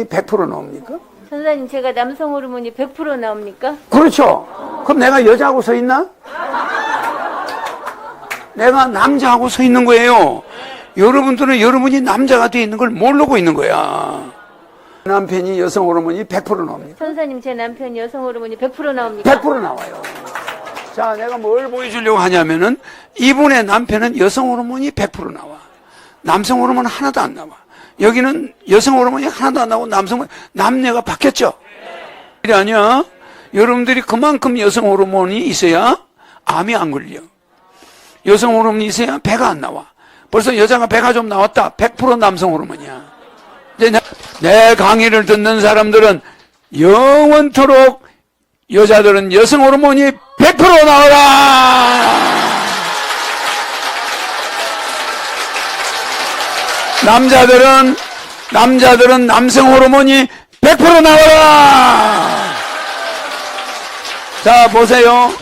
호르몬이 100% 나옵니까? 선생님 제가 남성 호르몬이 100% 나옵니까? 그렇죠. 그럼 내가 여자하고 서 있나? 내가 남자하고 서 있는 거예요. 여러분들은 여러분이 남자가 돼 있는 걸 모르고 있는 거야. 남편이 여성 호르몬이 100% 나옵니까? 선생님 제 남편이 여성 호르몬이 100% 나옵니까? 100% 나와요. 자, 내가 뭘 보여주려고 하냐면은 이분의 남편은 여성 호르몬이 100% 나와. 남성 호르몬 하나도 안 나와. 여기는 여성 호르몬이 하나도 안 나오고 남성, 남녀가 바뀌었죠? 이게 아니야. 여러분들이 그만큼 여성 호르몬이 있어야 암이 안 걸려. 여성 호르몬이 있어야 배가 안 나와. 벌써 여자가 배가 좀 나왔다. 100% 남성 호르몬이야. 이제 내- 내 강의를 듣는 사람들은 영원토록 여자들은 여성 호르몬이 100% 나와라! 남자들은, 남자들은 남성 호르몬이 100% 나와라! 자, 보세요.